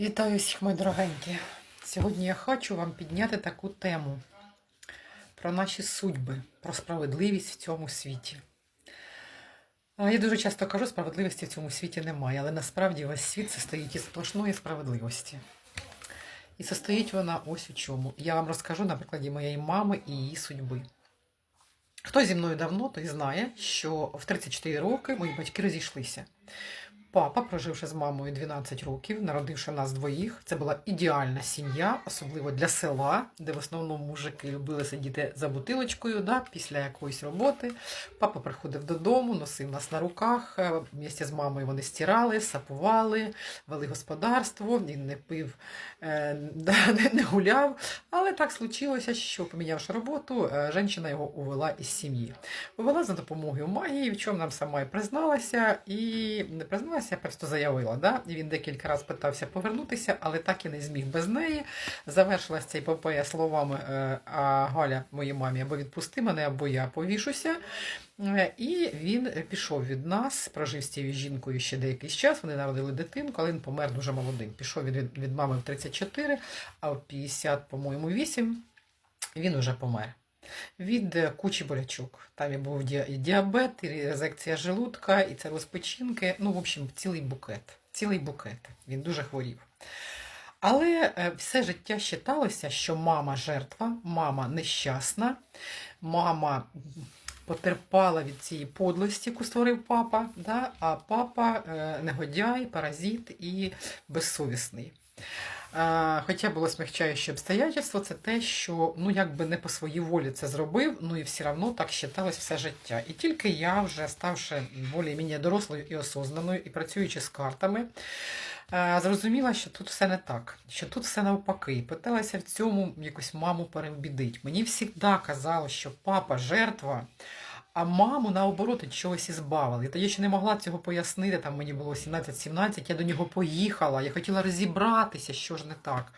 Вітаю всіх, мої дорогенькі. Сьогодні я хочу вам підняти таку тему про наші судьби, про справедливість в цьому світі. Я дуже часто кажу, справедливості в цьому світі немає, але насправді весь світ состоїть із сплошної справедливості. І состоїть вона ось у чому. Я вам розкажу на прикладі моєї мами і її судьби. Хто зі мною давно, той знає, що в 34 роки мої батьки розійшлися. Папа, проживши з мамою 12 років, народивши нас двоїх, це була ідеальна сім'я, особливо для села, де в основному мужики любили сидіти за бутилочкою да, після якоїсь роботи. Папа приходив додому, носив нас на руках. е, Вместе з мамою вони стирали, сапували, вели господарство. Він не пив, е, не гуляв. Але так случилося, що помінявши роботу, е, жінка його увела із сім'ї. Увела за допомогою магії, в чому нам сама і призналася, і не призналася, а просто заявила. Да? І він декілька разів питався повернутися, але так і не зміг без неї. Завершилася ця епопея словами е, а Галя, моїй мамі, або відпусти мене, або я повішуся. Е, І він пішов від нас, прожив з цією жінкою ще деякий час. Вони народили дитинку, але він помер дуже молодим. Пішов від, від мами в 34, а в 50, по-моєму, 8 він уже помер. Від е, кучі болячок. Там і був і діабет, і резекція желудка, і це розпечінки. Ну, в общем, цілий букет. Цілий букет. Він дуже хворів. Але е, все життя вважалося, що мама жертва, мама нещасна, мама потерпала від цієї подлості, яку створив папа, да? а папа е, негодяй, паразит і безсовісний. Хоча було смягчаюче обстоятельство, це те, що ну якби не по своїй волі це зробив, ну і все одно так вважалось все життя. І тільки я, вже ставши більш-менш дорослою і осознаною, і працюючи з картами, зрозуміла, що тут все не так, що тут все навпаки. Питалася в цьому якусь маму перебідить. Мені завжди казало, що папа жертва. А маму наоборот від чогось ізбавили. І тоді ще не могла цього пояснити. Там мені було 17-17, я до нього поїхала. Я хотіла розібратися, що ж не так.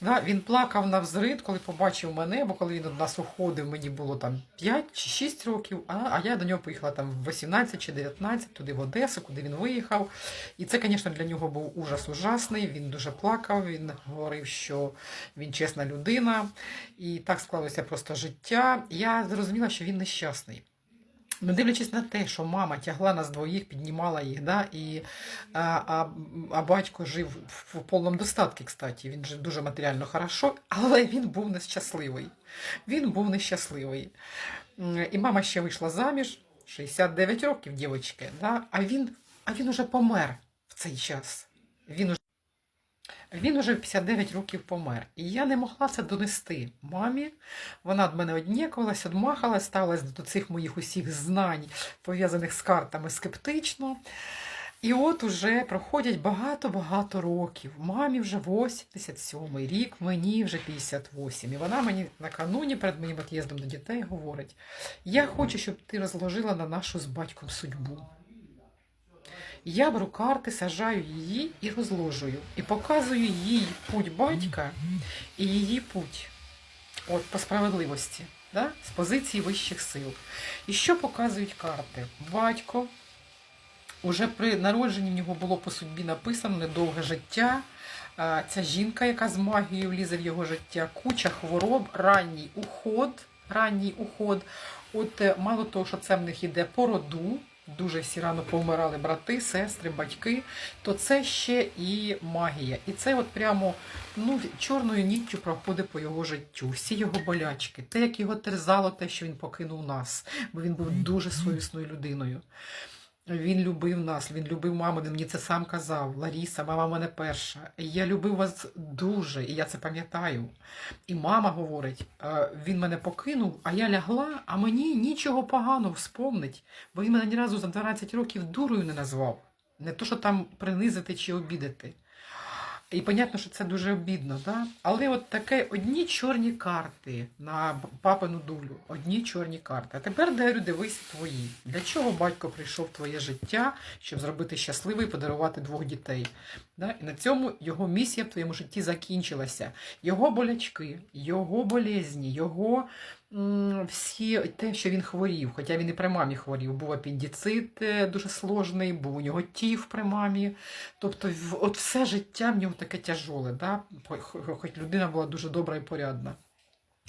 Да, він плакав на взрит, коли побачив мене, бо коли він від нас уходив, мені було там 5 чи 6 років, а, а я до нього поїхала там в 18 чи 19, туди в Одесу, куди він виїхав. І це, звісно, для нього був ужас ужасний. Він дуже плакав, він говорив, що він чесна людина. І так склалося просто життя. Я зрозуміла, що він нещасний. Ну, дивлячись на те, що мама тягла нас двоїх, піднімала їх, да, і, а, а, а батько жив в, в повному достатку, кстати, він жив дуже матеріально хорошо, але він був нещасливий. Він був нещасливий. І мама ще вийшла заміж, 69 років, дівчатки, да, а, він, а він уже помер в цей час. Він уже він уже в 59 років помер. І я не могла це донести мамі. Вона від мене однікувалась, одмахалась, ставилась до цих моїх усіх знань, пов'язаних з картами, скептично. І от уже проходять багато-багато років. Мамі вже 87 рік, мені вже 58. І вона мені накануні перед моїм від'їздом до дітей говорить: я хочу, щоб ти розложила на нашу з батьком судьбу. Я беру карти, сажаю її і розложую. І показую їй путь батька і її путь. От по справедливості, да? з позиції вищих сил. І що показують карти? Батько уже при народженні в нього було по судьбі написано недовге життя. Ця жінка, яка з магією влізе в його життя, куча хвороб, ранній уход. Ранній уход. От е, мало того, що це в них іде по роду, дуже всі рано повмирали брати, сестри, батьки, то це ще і магія. І це от прямо ну, чорною ніттю проходить по його життю. Всі його болячки, те, як його терзало, те, що він покинув нас, бо він був дуже совісною людиною. Він любив нас, він любив маму, він мені це сам казав. Ларіса, мама в мене перша. Я любив вас дуже, і я це пам'ятаю. І мама говорить: «Е, він мене покинув, а я лягла, а мені нічого поганого вспомнить, бо він мене ні разу за 12 років дурою не назвав. Не то, що там принизити чи обідати. І понятно, що це дуже обідно, да? але от таке одні чорні карти на папину долю, одні чорні карти. А тепер Дарю, дивись твої. Для чого батько прийшов в твоє життя, щоб зробити щасливий і подарувати двох дітей? Да? І на цьому його місія в твоєму житті закінчилася. Його болячки, його болезні, його м, всі те, що він хворів, хоча він і при мамі хворів. Був апендицит е, дуже сложний, був у нього тіф при мамі. Тобто, от все життя в нього таке тяжоле, да? Хо- хо- хоч людина була дуже добра і порядна.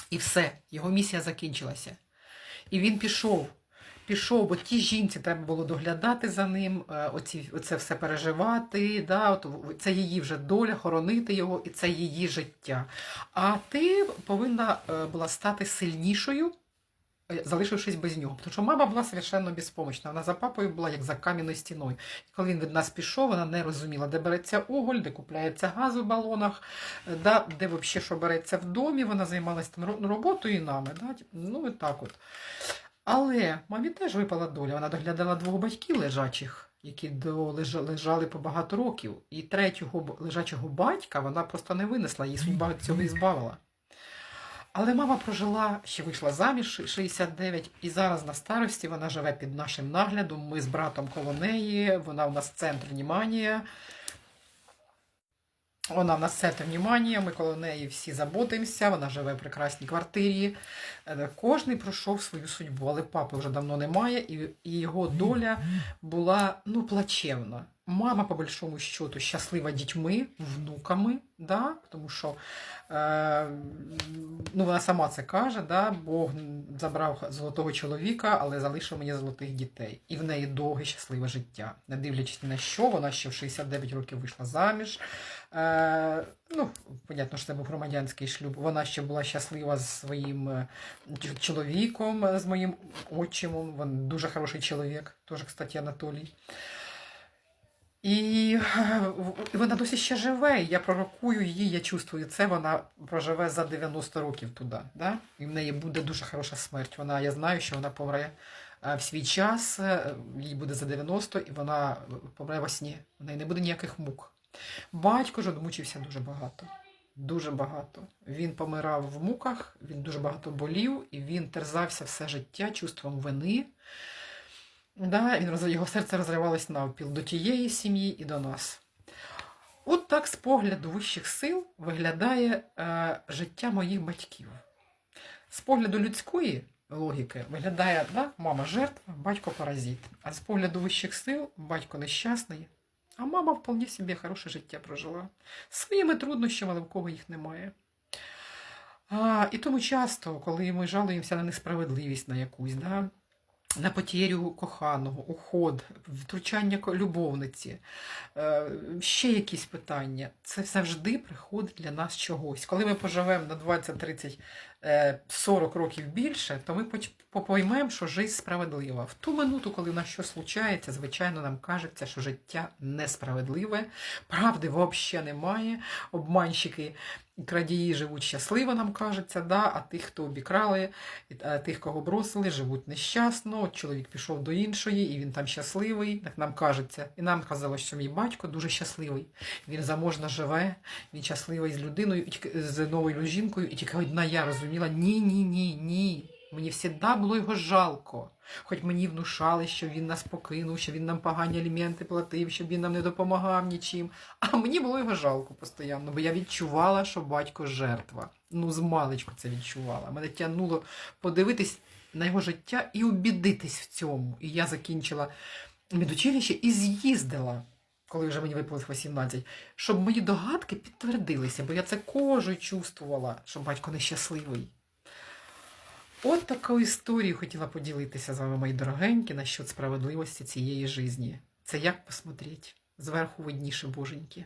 І все, його місія закінчилася. І він пішов. Пішов, бо тій жінці треба було доглядати за ним, е, оці, оце все переживати. Да, от, це її вже доля, хоронити його, і це її життя. А ти повинна е, була стати сильнішою, е, залишившись без нього. Тому що мама була совершенно безпомічна. Вона за папою була як за кам'яною стіною. І коли він від нас пішов, вона не розуміла, де береться уголь, де купляється газ у балонах, да, де взагалі що береться в домі. Вона займалася там роботою і нами. Да? Ну і так от. Але мамі теж випала доля. Вона доглядала двох батьків лежачих, які лежали по багато років. І третього лежачого батька вона просто не винесла, її судьба цього і збавила. Але мама прожила, ще вийшла заміж 69, і зараз на старості вона живе під нашим наглядом. Ми з братом коло неї, вона у нас центр внимання. Вона в нас центр внимання, ми коло неї всі заботимося, вона живе в прекрасній квартирі. Е, Кожний пройшов свою судьбу, але папи вже давно немає, і, і його доля була ну, плачевна. Мама, по большому счету, щаслива дітьми, внуками, да? тому що е, ну, вона сама це каже, да? Бог забрав золотого чоловіка, але залишив мені золотих дітей. І в неї довге щасливе життя. Не дивлячись ні на що, вона ще в 69 років вийшла заміж. Е, ну, понятно, що це був громадянський шлюб. Вона ще була щаслива з своїм е, чоловіком, е, з моїм отчимом. Він дуже хороший чоловік, теж, кстати, Анатолій. І вона досі ще живе. Я пророкую її, я чувствую це. Вона проживе за 90 років туди. Да? І в неї буде дуже хороша смерть. Вона, я знаю, що вона помре е, в свій час, е, їй буде за 90, і вона е, помре во сні. В неї не буде ніяких мук. Батько ж одмучився дуже багато. Дуже багато. Він помирав в муках, він дуже багато болів, і він терзався все життя чувством вини. Да, він, його серце розривалось навпіл до тієї сім'ї і до нас. От так з погляду вищих сил виглядає е, життя моїх батьків. З погляду людської логіки виглядає да, мама жертва, батько паразит. А з погляду вищих сил батько нещасний, а мама вполне собі хороше життя прожила. Своїми труднощами, але в кого їх немає. А, і тому часто, коли ми жалуємося на несправедливість на якусь, да, на потерю коханого, уход, втручання любовниці, е, ще якісь питання. Це завжди приходить для нас чогось. Коли ми поживемо на 20, 30, е, 40 років більше, то ми поч- по- поймемо, що життя справедлива. В ту минуту, коли в нас щось случається, звичайно, нам кажеться, що життя несправедливе, правди взагалі немає, обманщики. і Крадії живуть щасливо, нам кажеться, да? а тих, хто обікрали, е, тих, кого бросили, живуть нещасно. От чоловік пішов до іншої, і він там щасливий, так нам кажеться. І нам казалось, що мій батько дуже щасливий. Він заможно живе, він щасливий з людиною, з новою жінкою, і тільки одна я розуміла: ні, ні, ні, ні. Мені завжди було його жалко. Хоч мені внушали, що він нас покинув, що він нам погані аліменти платив, щоб він нам не допомагав нічим. А мені було його жалко постійно, бо я відчувала, що батько жертва. Ну, з маличку це відчувала. Мене тягнуло подивитись на його життя і убідитись в цьому. І я закінчила медучилище і з'їздила, коли вже мені виповнилось 18, щоб мої догадки підтвердилися, бо я це кожою чувствувала, що батько нещасливий. От таку історію хотіла поділитися з вами, мої дорогенькі, насчет справедливості цієї житті. Це як посмотреть? Зверху видніше, боженьки.